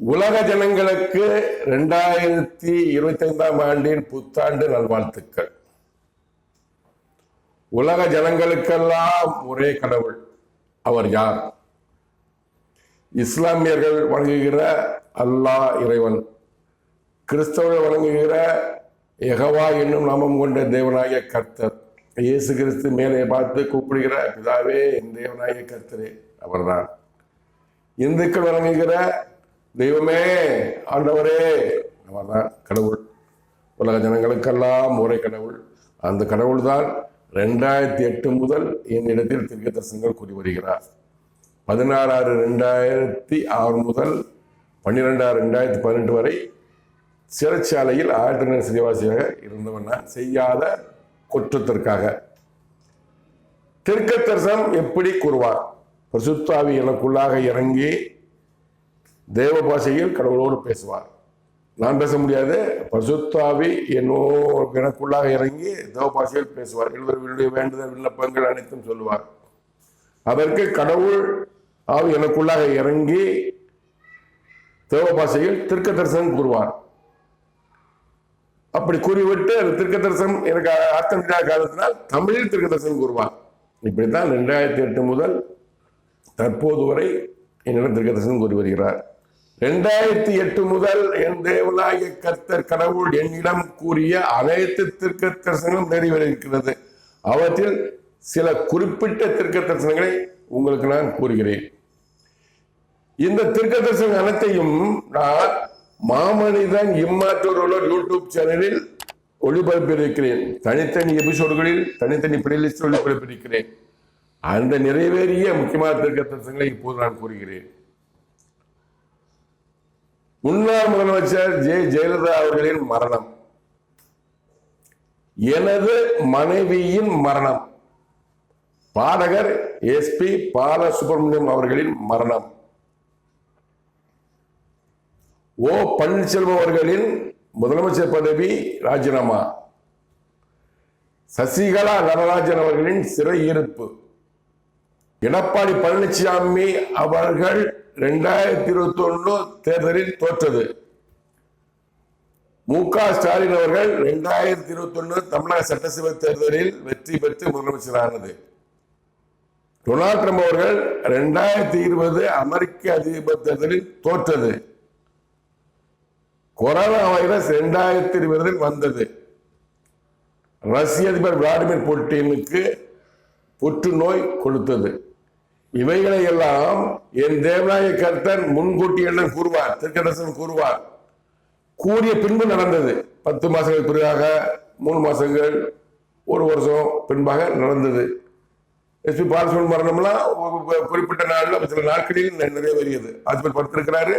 உலக ஜனங்களுக்கு ரெண்டாயிரத்தி இருபத்தி ஐந்தாம் ஆண்டின் புத்தாண்டு நல்வாழ்த்துக்கள். உலக ஜனங்களுக்கெல்லாம் ஒரே கடவுள் அவர் யார்? இஸ்லாமியர்கள் வணங்குகிற அல்லாஹ் இறைவன் கிறிஸ்தவர்கள் வணங்குகிற எகவா என்னும் நாமம் கொண்ட தேவனாகிய கர்த்தர். இயேசு கிறிஸ்து மேலே பார்த்து கூப்பிடுகிற பிதாவே என் தேவனாகிய கர்த்தரே அவர்தான். இந்துக்கள் வணங்குகிற தெய்வமே ஆண்டவரே. அவர்தான் கடவுள். உலக ஜனங்களுக்கெல்லாம் ஒரே கடவுள். அந்த கடவுள் தான் ரெண்டாயிரத்தி எட்டு முதல் என்னிடத்தில் திருக்க தரிசனங்கள் கூறி வருகிறார். பதினாறு ஆறு ரெண்டாயிரத்தி ஆறு முதல் பன்னிரெண்டாறு ரெண்டாயிரத்தி பதினெட்டு வரை சிறைச்சாலையில் ஆழ்த்தினர் சிறைவாசியாக இருந்தவன் நான். செய்யாத குற்றத்திற்காக. திருக்க தரிசனம் எப்படி கூறுவார் பிரசுத்தாவி எனக்குள்ளாக இறங்கி தேவ பாஷையில் கடவுளோடு பேசுவார். நான் பேச முடியாது. பசுத்தாவி என்னோ எனக்குள்ளாக இறங்கி தேவ பாஷையில் பேசுவார். எழுதவர்களுடைய வேண்டுதல் விண்ணப்பங்கள் அனைத்தும் சொல்லுவார். அதற்கு கடவுள் ஆவி எனக்குள்ளாக இறங்கி தேவ பாஷையில் திருக்க தரிசனம் கூறுவார். அப்படி கூறிவிட்டு அது திருக்க தரிசனம் எனக்கு அர்த்தம் தெரியாத காலத்தினால் தமிழில் திருக்க தரிசனம் கூறுவார். இப்படித்தான் ரெண்டாயிரத்தி எட்டு முதல் தற்போது வரை என்னிடம் திருக்க தரிசனம் கூறி வருகிறார். ரெண்டாயிரத்தி எட்டு முதல் என் தேவனாகிய கர்த்தர் கடவுள் என்னிடம் கூறிய அனைத்து திருக்க தரிசனங்களும் நிறைவேறியிருக்கிறது. அவற்றில் சில குறிப்பிட்ட திருக்க தரிசனங்களை உங்களுக்கு நான் கூறுகிறேன். இந்த திருக்க தரிசனம் அனைத்தையும் நான் மாமனிதன் இம்மாற்றோர் யூடியூப் சேனலில் ஒளிபரப்பியிருக்கிறேன். தனித்தனி எபிசோடுகளில் தனித்தனி பிளேலிஸ்ட் ஒளிபரப்பியிருக்கிறேன். அந்த நிறைவேறிய முக்கியமான திருக்க தரிசனங்களை இப்போது நான் கூறுகிறேன். முன்னாள் முதலமைச்சர் ஜெ. ஜெயலலிதா அவர்களின் மரணம். எனது மனைவியின் மரணம். பாடகர் எஸ்பி பாலசுப்ரமணியம் அவர்களின் மரணம். ஓ. பன்னீர்செல்வம் அவர்களின் முதலமைச்சர் பதவி ராஜினாமா. சசிகலா நடராஜன் அவர்களின் சிறையிருப்பு. எடப்பாடி பழனிசாமி அவர்கள் ரெண்டாயிரத்தி இருபத்தி ஒன்று தேர்தலில் தோற்றது. மு க ஸ்டாலின் அவர்கள் ரெண்டாயிரத்தி இருபத்தி ஒன்று தமிழக சட்டசபை தேர்தலில் வெற்றி பெற்று முதலமைச்சரானது. டொனால்ட் ட்ரம்ப் அவர்கள் ரெண்டாயிரத்தி இருபது அமெரிக்க அதிபர் தேர்தலில் தோற்றது. கொரோனா வைரஸ் ரெண்டாயிரத்தி இருபதில் வந்தது. ரஷ்ய அதிபர் விளாடிமிர் புட்டினுக்கு புற்றுநோய் கொடுத்தது. இவைகளை எல்லாம் என் தேவராய கர்த்தன் முன்கூட்டி என்ன கூறுவார்? திருக்கதர்சனம் கூறுவார். கூறிய பின்பு நடந்தது. பத்து மாசங்கள் பிறகாக மூணு மாசங்கள் ஒரு வருஷம் பின்பாக நடந்தது. எஸ்பி பாலசுவன் மரணம்லாம் குறிப்பிட்ட நாளில் சில நாட்களில் நிறைய நிறைவேறியது. ஆஸ்பத்திரி படுத்திருக்கிறாரு.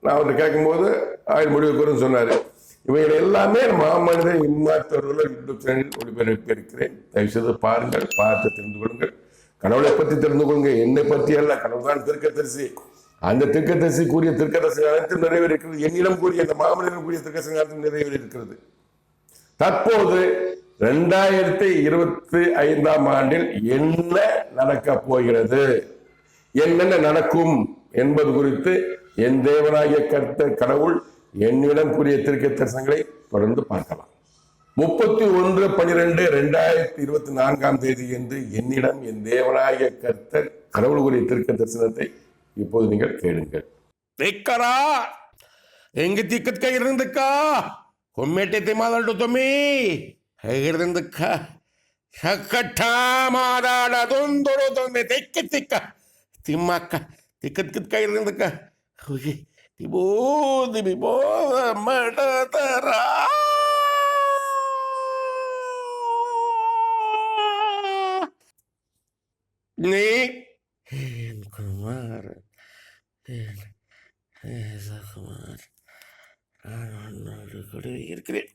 நான் அவர்கிட்ட கேட்கும்போது ஆயுள் முடிவு சொன்னார் சொன்னாரு. இவைகள் எல்லாமே மாமனிதன் இம்மாற்றவர்கள் யூடியூப் சேனலில் ஒளிபரப்பியிருக்கிறேன். தயவு செய்து பாருங்கள் பார்த்து தெரிந்து கொள்ளுங்கள். கடவுளை பற்றி தெரிந்து கொள்ளுங்க. என்னை பற்றி அல்ல. கடவுள் தான் திருக்கத்தரிசி அந்த திருக்கத்தரிசி கூறிய திருக்கதரிசி அனைத்தும் நிறைவேறியிருக்கிறது. என்னிடம் கூறிய அந்த மாமனிதன் கூறிய திருக்கதரிசி அனைத்தும் நிறைவேறியிருக்கிறது. தற்போது ரெண்டாயிரத்தி இருபத்தி ஐந்தாம் ஆண்டில் என்ன நடக்க போகிறது? என்னென்ன நடக்கும் என்பது குறித்து என் தேவனாகிய கருத்த கடவுள் என்னிடம் கூறிய திருக்க தரிசனங்களை தொடர்ந்து பார்க்கலாம். முப்பத்தி ஒன்று பனிரெண்டு ரெண்டாயிரத்தி இருபத்தி நான்காம் தேதி என்று என்னிடம் என் தேவனாய கர்த்தர் கடவுளுக்குரிய திருக்க தரிசனத்தை இப்போது நீங்கள் கேளுங்கள் திக்கரா எங்கு திக்கத்க இருந்துக்கா? கொம்மேட்டை திமாதண்டு தொமி இருந்துக்கா? சக்கட்டா மாதாட தொந்தொரு தொந்தை திக்க திக்க! திம்மாக்கா திக்கத்கிற்க இருந்துக்கா! திபோ திபி போத மடதரா! நீ? குமார் குமார் கூட இருக்கிறேன்.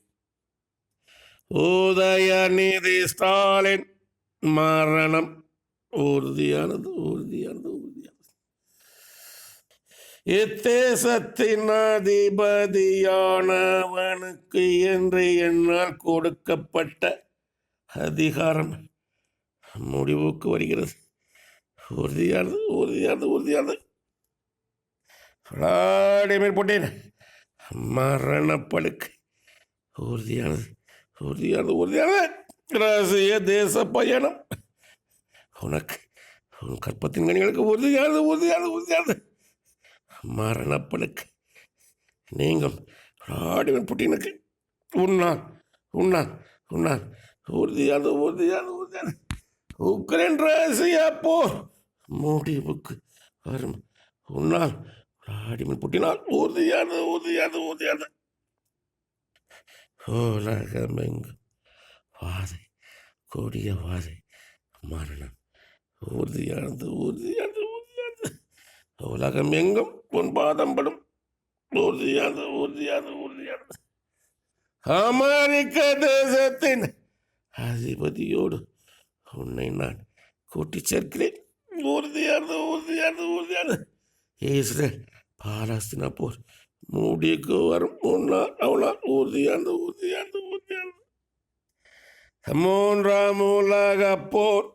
உதயநிதி ஸ்டாலின் மரணம். உறுதியானது உறுதியானது உறுதியானது. இத்தேசத்தின் அதிபதியானவனுக்கு என்று என்னால் கொடுக்கப்பட்ட அதிகாரம் முடிவுக்கு வருகிறது. உறுதியானது உறுதியானது உறுதியானது. விளாடிமிர் போட்டேன் மரணப்படுக்கை உறுதியானது உறுதியானது உறுதியானது. ரகசிய தேச பயணம். உனக்கு உன் கற்பத்தின் கணிகளுக்கு உறுதியானது உறுதியானது உறுதியானது. மரணப்படுக்கை நீங்கள் விளாடிமிர் புட்டினுக்கு உண்ணான் உண்ணான் உண்ணான். உறுதியானது உறுதியானது உறுதியானது. உக்ரைன் ரகசிய போர். முடிவுக்கு. வரும். உன்னால் விளாடிமிர் புட்டினால் உறுதியானது உறுதியானது உறுதியானது உலகமெங்கும் வாதை கொடிய வாதை. மரணம். உறுதியானது உறுதியானது உறுதியானது உலகம் எங்கும் உன் பாதம் படும். உறுதியானது உறுதியானது உறுதியானது அமெரிக்க தேசத்தின் அதிபதியோடு உன்னை நான் கூட்டி சேர்க்கிறேன். உறுதியானது உறுதியானது உறுதியானது இஸ்ரேல் பாலஸ்தீன போர் முடிக்கு வரும் முன்னால் அவனால் உறுதியானது உறுதியானது உறுதியானது மூன்றாம் உலக போர்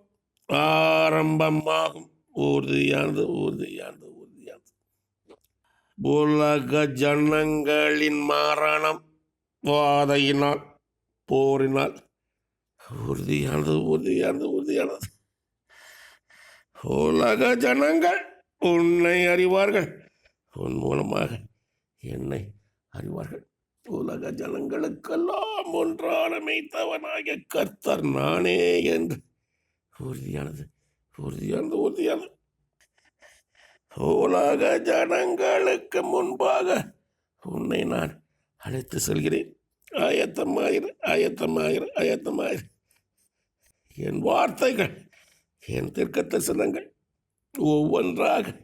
ஆரம்பமாகும். உறுதியானது உறுதியானது உறுதியானது உலக ஜனங்களின் மரணம் வாதையினால் போரினால். உறுதியானது உறுதியானது உறுதியானது உலக ஜனங்கள் உன்னை அறிவார்கள். உன் மூலமாக என்னை அறிவார்கள். உலக ஜனங்களுக்கெல்லாம் ஒன்றான மெய்த்தவனாகிய கர்த்தர் நானே என்று. உறுதியானது உறுதியானது உறுதியானது. உலக ஜனங்களுக்கு முன்பாக உன்னை நான் அழைத்து செல்கிறேன். ஆயத்தமாயிரு ஆயத்தமாயிரு ஆயத்தமாயிரு. என் வார்த்தைகள் என் தீர்க்க தரிசனங்கள் ஒவ்வொன்றாக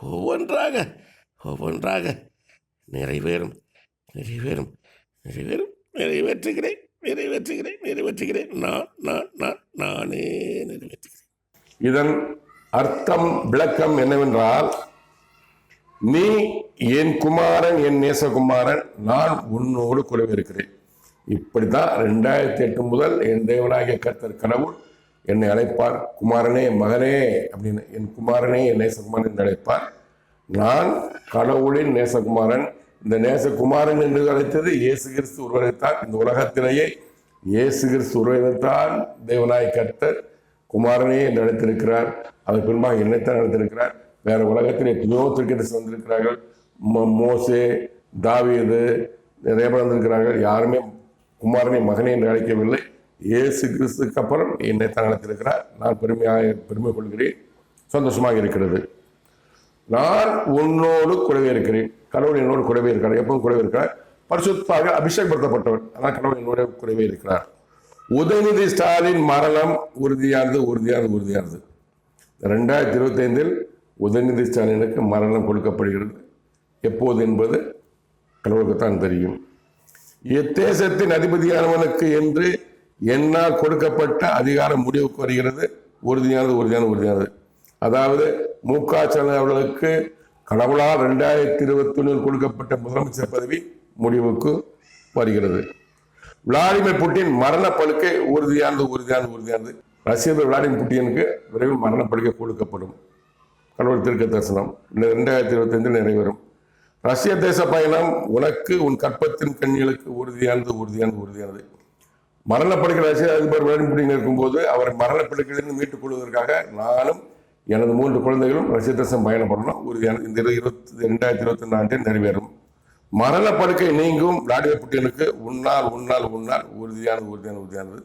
ஒவ்வொன்றாக ஒவ்வொன்றாக நிறைவேறும் நிறைவேறும் நிறைவேறும் நிறைவேற்றுகிறேன் நிறைவேற்றுகிறேன் நிறைவேற்றுகிறேன். நான் நான் நான் நானே நிறைவேற்றுகிறேன். இதன் அர்த்தம் விளக்கம் என்னவென்றால் நீ என் குமாரன் என் நேசகுமாரன் நான் உன்னோடு குறைவிருக்கிறேன் இப்படித்தான் ரெண்டாயிரத்தி எட்டு முதல் என் தேவனாகிய கர்த்தர் கடவுள் என்னை அழைப்பார். குமாரனே மகனே அப்படின்னு என் குமாரனே என் நேசகுமாரன் என்று அழைப்பார். நான் கடவுளின் நேசகுமாரன். இந்த நேசகுமாரன் என்று அழைத்தது இயேசு கிறிஸ்து உருவகைத்தான் இந்த உலகத்திலேயே இயேசு கிறிஸ்து உருவகைத்தான் தேவனாய் கர்த்தர் குமாரனே என்று அழைத்திருக்கிறார். அதன் பின்பாக என்னைத்தான் அழைத்திருக்கிறார். வேற உலகத்தில் எத்தனையோ திருக்கெட்டு வந்திருக்கிறார்கள். ம- மோசே தாவீது நிறைய பேர் வந்திருக்கிறார்கள். யாருமே குமாரனை மகனே என்று அழைக்கவில்லை. இயேசு கிறிஸ்துக்கு அப்புறம் என்னை அழைத்திருக்கிறார் நான் பெருமையாக பெருமை கொள்கிறேன் சந்தோஷமாக இருக்கிறது. நான் உன்னோடு குறைவே இருக்கிறேன். கடவுள் என்னோடு குறைவே இருக்கிறார். எப்பவும் குறைவே இருக்கிறார். பரிசுத்தாக அபிஷேகப்படுத்தப்பட்டவர். ஆனால் கடவுள் என்னோட குறைவே இருக்கிறார். உதயநிதி ஸ்டாலின் மரணம் உறுதியானது உறுதியானது உறுதியானது. ரெண்டாயிரத்தி இருபத்தைந்தில் உதயநிதி ஸ்டாலினுக்கு மரணம் கொடுக்கப்படுகிறது. எப்போது என்பது கடவுளுக்குத்தான் தெரியும். எத்தேசத்தின் அதிபதியானவனுக்கு என்று என்னால் கொடுக்கப்பட்ட அதிகாரம் முடிவுக்கு வருகிறது. உறுதியானது உறுதியானது உறுதியானது அதாவது மு க ஸ்டாலின் அவர்களுக்கு கடவுளால் ரெண்டாயிரத்தி இருபத்தி ஒன்றில் கொடுக்கப்பட்ட முதலமைச்சர் பதவி முடிவுக்கு வருகிறது. விளாடிமிர் புட்டின் மரண படுக்கை உறுதியானது உறுதியானது உறுதியானது ரஷ்ய விளாடிமிர் புட்டினுக்கு விரைவில் மரண படுக்கை கொடுக்கப்படும். கடவுள் திருக்க தரிசனம். இந்த ரெண்டாயிரத்தி இருபத்தஞ்சில் நிறைவேறும். ரஷ்ய தேச பயணம் உனக்கு உன் கற்பத்தின் கண்ணிகளுக்கு உறுதியானது உறுதியானது உறுதியானது மரணப்படுகிற ரஷ்ய அதிபர் விளாடிமிர் இருக்கும்போது அவர் மரணப்படுக்கையிலிருந்து மீட்டுக் கொள்வதற்காக நானும் எனது மூன்று குழந்தைகளும் ரஷ்ய தேசம் பயணப்படணும். ஒரு இந்த இருபத்தி ரெண்டாயிரத்தி இருபத்தி நான்கில் ஆண்டில் நிறைவேறும். மரணப்படுக்கை நீங்கும் விளாடிமிர் புட்டினுக்கு உன்னால் உன்னால் உன்னால் உறுதியானது உறுதியானது உறுதியானது.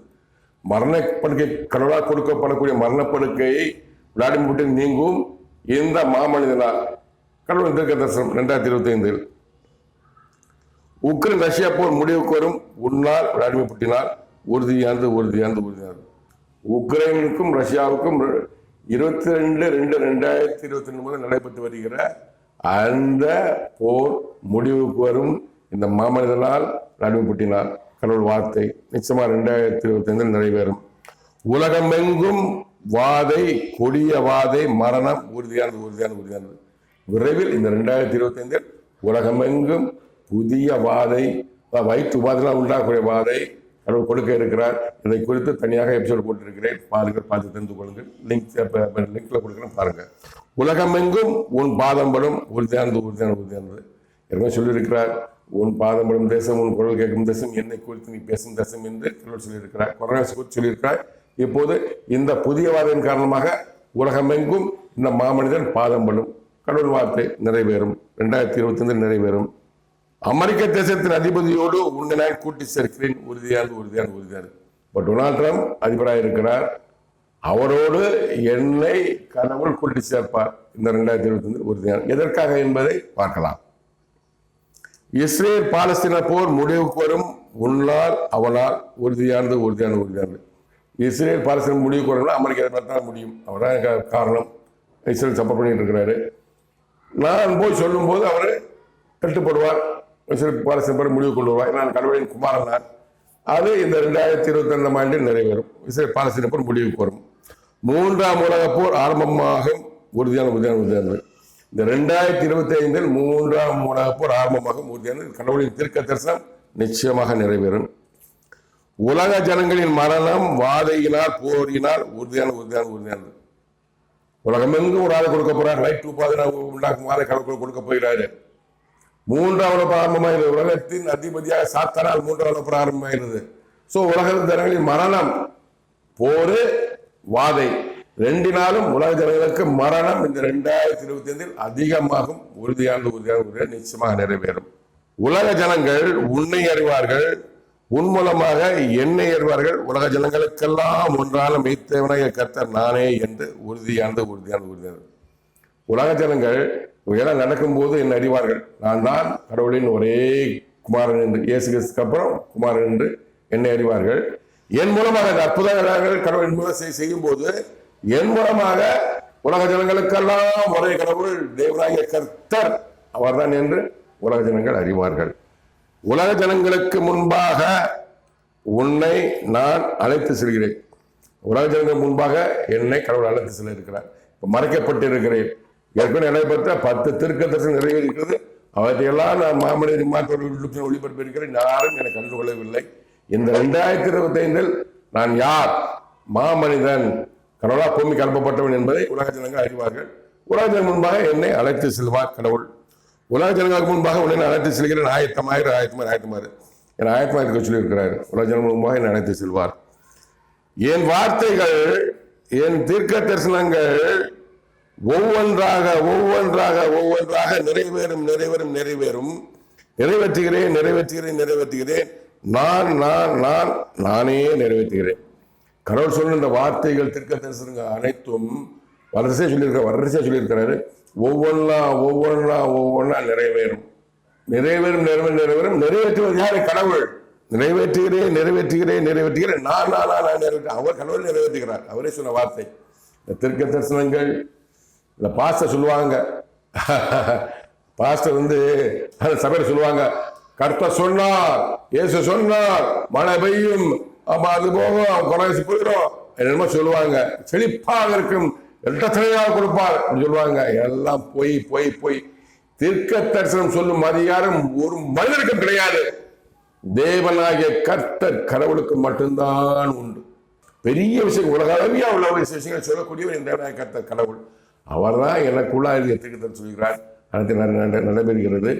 மரணப்படுக்கை கடவுளால் கொடுக்கப்படக்கூடிய மரணப்படுக்கையை விளாடிமிர் புட்டின் நீங்கும் இந்த மாமனிதனால் கடவுள் தீர்க்க தரிசனம் ரெண்டாயிரத்தி இருபத்தி ஐந்தில் உக்ரைன் ரஷ்யா போர் முடிவுக்கு வரும். உன்னால் விளாடிமிர் புட்டினால் உறுதியானது உறுதியானது உறுதியானது. உக்ரைனுக்கும் ரஷ்யாவுக்கும் இருபத்தி ரெண்டு ரெண்டு ரெண்டாயிரத்தி இருபத்தி ரெண்டு முதல் நடைபெற்று வருகிற அந்த போர் முடிவுக்கு வரும் இந்த மாமனிதனால் விளாடிமிர் புட்டினால் கடவுள் வார்த்தை நிச்சயமாக ரெண்டாயிரத்தி இருபத்தி ஐந்தில் நிறைவேறும். உலகமெங்கும் வாதை கொடிய வாதை மரணம் உறுதியானது உறுதியானது உறுதியானது. விரைவில் இந்த ரெண்டாயிரத்தி இருபத்தி ஐந்தில் உலகமெங்கும் புதிய வாதை வயிற்று உபாதைகளால் உண்டாகக்கூடிய வாதை கடவுள் கொடுக்க இருக்கிறார். இதை குறித்து தனியாக எபிசோடு போட்டிருக்கிறேன். பாருங்கள் பார்த்து தெரிந்து கொள்ளுங்கள். லிங்க் லிங்க்ல கொடுக்குறேன் பாருங்கள் உலகமெங்கும் உன் பாதம் படும். உறுதியானது உறுதியானது உறுதியானது ஏற்கனவே சொல்லியிருக்கிறார் உன் பாதம் படும் தேசம் உன் குரல் கேட்கும் தேசம் என்னை குறித்து நீ பேசும் தேசம் என்று கடவுள் சொல்லியிருக்கிறார். கொரோனா குறித்து சொல்லியிருக்கிறார். இப்போது இந்த புதிய வாதையின் காரணமாக உலகமெங்கும் இந்த மாமனிதன் பாதம் படும். கடவுள் வார்த்தை நிறைவேறும். ரெண்டாயிரத்தி இருபத்தி நிறைவேறும். அமெரிக்க தேசத்தின் அதிபதியோடு உன்னை நான் கூட்டி சேர்க்கிறேன். உறுதியானது உறுதியாக உறுதியாக. பட் டொனால்ட் ட்ரம்ப் அதிபராக இருக்கிறார். அவரோடு என்னை கடவுள் கூட்டி சேர்ப்பார். இந்த ரெண்டாயிரத்தி இருபத்தி உறுதியான எதற்காக என்பதை பார்க்கலாம். இஸ்ரேல் பாலஸ்தீன போர் முடிவுக்கு வரும். உன்னால் அவனால் உறுதியானது உறுதியானது உறுதியானது இஸ்ரேல் பாலஸ்தீன முடிவுக்கு வரும்னா அதிபர் தான் முடியும். அவர்தான் காரணம். இஸ்ரேல் சப்போர்ட் பண்ணிட்டு இருக்கிறாரு. நான் போய் சொல்லும்போது அவர் கட்டுப்படுவார் சில பல சில பேர் முடிவு கொண்டு வருவார் நான் கடவுளின் குமாரனார். அது இந்த ரெண்டாயிரத்தி இருபத்தி ரெண்டாம் ஆண்டில் நிறைவேறும். சில பல சில பேர் முடிவுக்கு வரும். மூன்றாம் உலக போர் ஆரம்பமாகும் உறுதியான உறுதியான உறுதியானது. இந்த ரெண்டாயிரத்தி இருபத்தி ஐந்தில் மூன்றாம் உலக போர் ஆரம்பமாகும் உறுதியானது. கடவுளின் தீர்க்க தரிசனம் நிச்சயமாக நிறைவேறும். உலக ஜனங்களின் மரணம் வாதையினால் போரினால் உறுதியான உறுதியான உறுதியானது. உலகமெங்கும் ஒரு ஆள் கொடுக்க போறார். ரைட் டூ பாதி உண்டாக்கும் மாலை கடவுள் கொடுக்க போகிறாரு. மூன்றாவது உலக உலகத்தின் அதிபதியாக சாத்தனால் மூன்றாவது உலக ஆரம்பமாகிறது சோ உலக ஜனங்களின் மரணம் போரு வாதை. ரெண்டினாலும் உலக ஜனங்களுக்கு மரணம் இந்த ரெண்டாயிரத்தி இருபத்தி ஐந்தில் அதிகமாகும். உறுதியான உறுதியான உறுதியாக நிச்சயமாக நிறைவேறும். உலக ஜனங்கள் உன்னை அறிவார்கள். உன் மூலமாக என்னை அறிவார்கள். உலக ஜனங்களுக்கெல்லாம் ஒன்றான மெய்த்தேவனாய கர்த்தர் நானே என்று உறுதியானது உறுதியான உறுதியானது. உலக ஜனங்கள் இவையெல்லாம் நடக்கும்போது என்னை அறிவார்கள். நான் தான் கடவுளின் ஒரே குமாரன் என்று இயேசு கிறிஸ்துக்கு அப்புறம் குமாரன் என்று என்னை அறிவார்கள். என் மூலமாக இந்த அற்புதங்கள் கடவுளின் மூலம் செய்யும் போது என் மூலமாக உலக ஜனங்களுக்கெல்லாம் ஒரே கடவுள் தேவராய கர்த்தர் அவர்தான் என்று உலக ஜனங்கள் அறிவார்கள். உலக ஜனங்களுக்கு முன்பாக உன்னை நான் அழைத்து செல்கிறேன். உலக ஜனங்கள் முன்பாக என்னை கடவுள் அழைத்து செல்ல இருக்கிறார். மறைக்கப்பட்டிருக்கிறேன். ஏற்கனவே நடைபெற்ற பத்து திருக்க தரிசனம் நிறைவேறிக்கிறது அவற்றையெல்லாம் நான் மாமனித மாற்றோடு ஒளிபரப்பி இருக்கிறேன் யாரும் என்னை கண்டுகொள்ளவில்லை இந்த ரெண்டாயிரத்தி இருபத்தி ஐந்தில் நான் யார்? மாமனிதன். கடவுளா பூமிக்கு கலப்பப்பட்டவன் என்பதை உலக ஜனங்கள் அறிவார்கள். உலக ஜனங்கள் முன்பாக என்னை அழைத்து செல்வார் கடவுள். உலக ஜனங்களுக்கு முன்பாக உடனே அழைத்து செல்கிறேன். ஆயத்தமாயிரு ஆயத்தமாயிரு ஆயத்தமாயிரு. என் ஆயத்தமாக இருக்க சொல்லியிருக்கிறார். உலக ஜனங்கள் முன்பாக என்னை அழைத்து செல்வார். என் வார்த்தைகள் என் தீர்க்க தரிசனங்கள் ஒவ்வொன்றாக ஒவ்வொன்றாக ஒவ்வொன்றாக நிறைவேறும் நிறைவேறும் நிறைவேறும். நிறைவேற்றுகிறேன் நிறைவேற்றுகிறேன் நிறைவேற்றுகிறேன். நான் நான் நான் நானே நிறைவேற்றுகிறேன். கடவுள் சொன்ன இந்த வார்த்தைகள் திருக்க தரிசனங்கள் அனைத்தும் வரிசையாக சொல்லியிருக்க வரிசையாக சொல்லியிருக்கிறாரு. ஒவ்வொன்றா ஒவ்வொன்றா ஒவ்வொன்றா நிறைவேறும். நிறைவேறும் நிறைவேறும் நிறைவேறும். நிறைவேற்றுவது யாரு? கடவுள். நிறைவேற்றுகிறேன் நிறைவேற்றுகிறேன் நிறைவேற்றுகிறேன். நான் நான் நான் நிறைவேற்ற அவர் கடவுள் நிறைவேற்றுகிறார். அவரே சொன்ன வார்த்தை. திருக்க தரிசனங்கள் இந்த பாஸ்டர் சொல்லுவாங்க. பாஸ்டர் வந்து அந்த சபையில் சொல்லுவாங்க. கர்த்தர் சொன்னார் இயேசு சொன்னார் மழை பெய்யும் ஆமா அது போகும் கொலைசி போயிடும் என்னமோ சொல்லுவாங்க. செழிப்பாக இருக்கும். இரட்டத்தனையாக கொடுப்பார் அப்படின்னு சொல்லுவாங்க. எல்லாம் பொய் போய் பொய். தீர்க்க தரிசனம் சொல்லும் அதிகாரம் ஒரு மனிதருக்கும் கிடையாது. தேவனாகிய கர்த்தர் கடவுளுக்கு மட்டும்தான் உண்டு. பெரிய விஷயம் உலக அளவியா உள்ள விஷயங்கள் சொல்லக்கூடியவர் என் கர்த்தர் கடவுள். அவர் தான் எனக்குள்ளா இருக்க திருக்கத்தர் சொல்கிறார் அடுத்து நடைபெறுகிறது.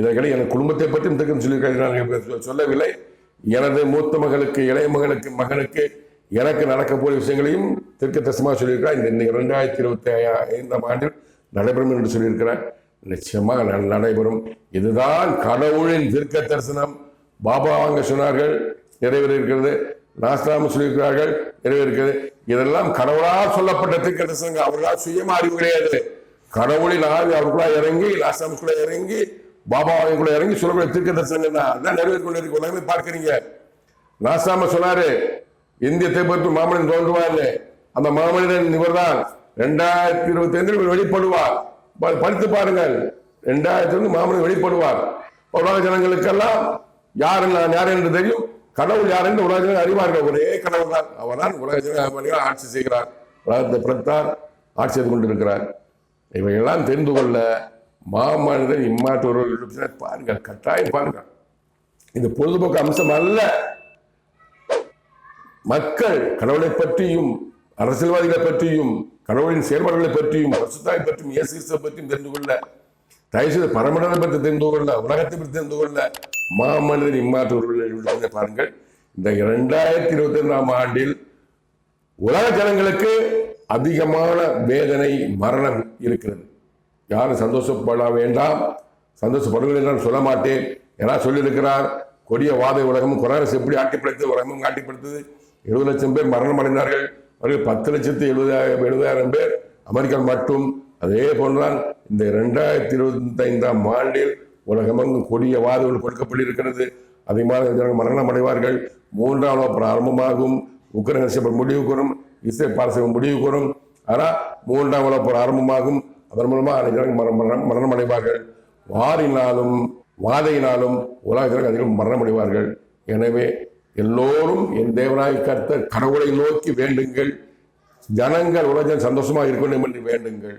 இதைகளை என் குடும்பத்தை பற்றியும் திருக்கம் சொல்லியிருக்கிறார். நான் சொல்லவில்லை. எனது மூத்த மகளுக்கு இளைய மகளுக்கு மகனுக்கு எனக்கு நடக்கக்கூடிய விஷயங்களையும் திருக்க தரிசனமாக சொல்லியிருக்கிறார். இந்த இரண்டாயிரத்தி இருபத்தி ஐந்தாம் ஆண்டில் நடைபெறும் என்று சொல்லியிருக்கிறார். நிச்சயமாக நடைபெறும். இதுதான் கடவுளின் தீர்க்க தரிசனம் பாபா அவங்க சொன்னார்கள். நிறைவேறியிருக்கிறது. நாஸ்தாம சொல்லியிருக்கிறார்கள் நிறைவேறுகிறது இதெல்லாம் கடவுளால் சொல்லப்பட்ட தீர்க்க அவர்களால் சுயமா அறிவு கிடையாது. கடவுளின் ஆவி அவருக்குள்ள இறங்கி நாஸ்தாமுக்குள்ள இறங்கி பாபா அவங்களுக்குள்ள இறங்கி சொல்லக்கூடிய தீர்க்க தரிசனங்கள் தான். அதான் நிறைவேறி கொண்டு இருக்கு உலகமே பார்க்குறீங்க. நாஸ்தாம சொன்னாரு இந்திய தேப்பத்து மாமனிதன் தோன்றுவார்னு. அந்த மாமனிதன் இவர்தான். ரெண்டாயிரத்தி இருபத்தி ஐந்தில் வெளிப்படுவார். படித்து பாருங்கள். ரெண்டாயிரத்தி வந்து மாமனிதன் வெளிப்படுவார். உலக ஜனங்களுக்கெல்லாம் யார் நான் யார் என்று தெரியும். கடவுள் யார் என்று உலக அறிவார்கள். ஒரே கடவுள் தான். அவர்தான் உலக ஆட்சி செய்கிறார். உலகத்தை பிறத்தார் ஆட்சி செய்து கொண்டிருக்கிறார். இவையெல்லாம் தெரிந்து கொள்ள மாமனிதன் இம்மாற்றோர்கள் பாருங்கள் கட்டாயம் பாருங்கள். இது பொழுதுபோக்கு அம்சம் அல்ல. மக்கள் கடவுளை பற்றியும் அரசியல்வாதிகளை பற்றியும் கடவுளின் செயல்பாடுகளை பற்றியும் பசுத்தாய் பற்றியும் இயேசு பற்றியும் தெரிந்து கொள்ள தயவுசெய்து பரமடனை பற்றி தெரிந்து கொள்ள உலகத்தை பற்றி தெரிந்து கொள்ள மாமனிதன் இம்மாற்று பாருங்கள். இந்த இரண்டாயிரத்தி இருபத்தி ரெண்டாம் ஆண்டில் உலக ஜனங்களுக்கு அதிகமான வேதனை மரணம் இருக்கிறது. யாரும் சந்தோஷப்பட வேண்டாம். சந்தோஷப்படுங்கள் என்று சொல்ல மாட்டேன். ஏன்னா சொல்லியிருக்கிறார்? கொடிய வாத உலகமும் கொரோனா எப்படி ஆட்டிப்படுத்தது உலகமும் ஆட்டிப்படுத்தது எழுபது லட்சம் பேர் மரணம் அடைந்தார்கள் அவர்கள் பத்து லட்சத்து எழுபதாயிரம் எழுபதாயிரம் பேர் அமெரிக்கா மட்டும் அதே போன்றான் இந்த இரண்டாயிரத்தி இருபத்தி ஐந்தாம் ஆண்டில் உலகமெங்கும் கொடிய வாதங்கள் கொடுக்கப்பட்டிருக்கிறது. அதிகமான ஜனங்கள் மரணம் அடைவார்கள். மூன்றாம் உலகப் ஆரம்பமாகும். உக்ரைன் ரஷ்யா முடிவு கூறும். இஸ்ரேல் பாரசீகம் முடிவு கூறும். ஆனால் மூன்றாம் உலகப் ஆரம்பமாகும். அதன் மூலமாக அனைத்து மரணம் மரணம் மரணம் அடைவார்கள். வாரினாலும் வாதையினாலும் உலக அதிகம் மரணம் அடைவார்கள். எனவே எல்லோரும் என் தேவனாய் கர்த்தர் கடவுளை நோக்கி வேண்டுங்கள். ஜனங்கள் உலகம் சந்தோஷமாக இருக்க வேண்டும் என்று வேண்டுங்கள்.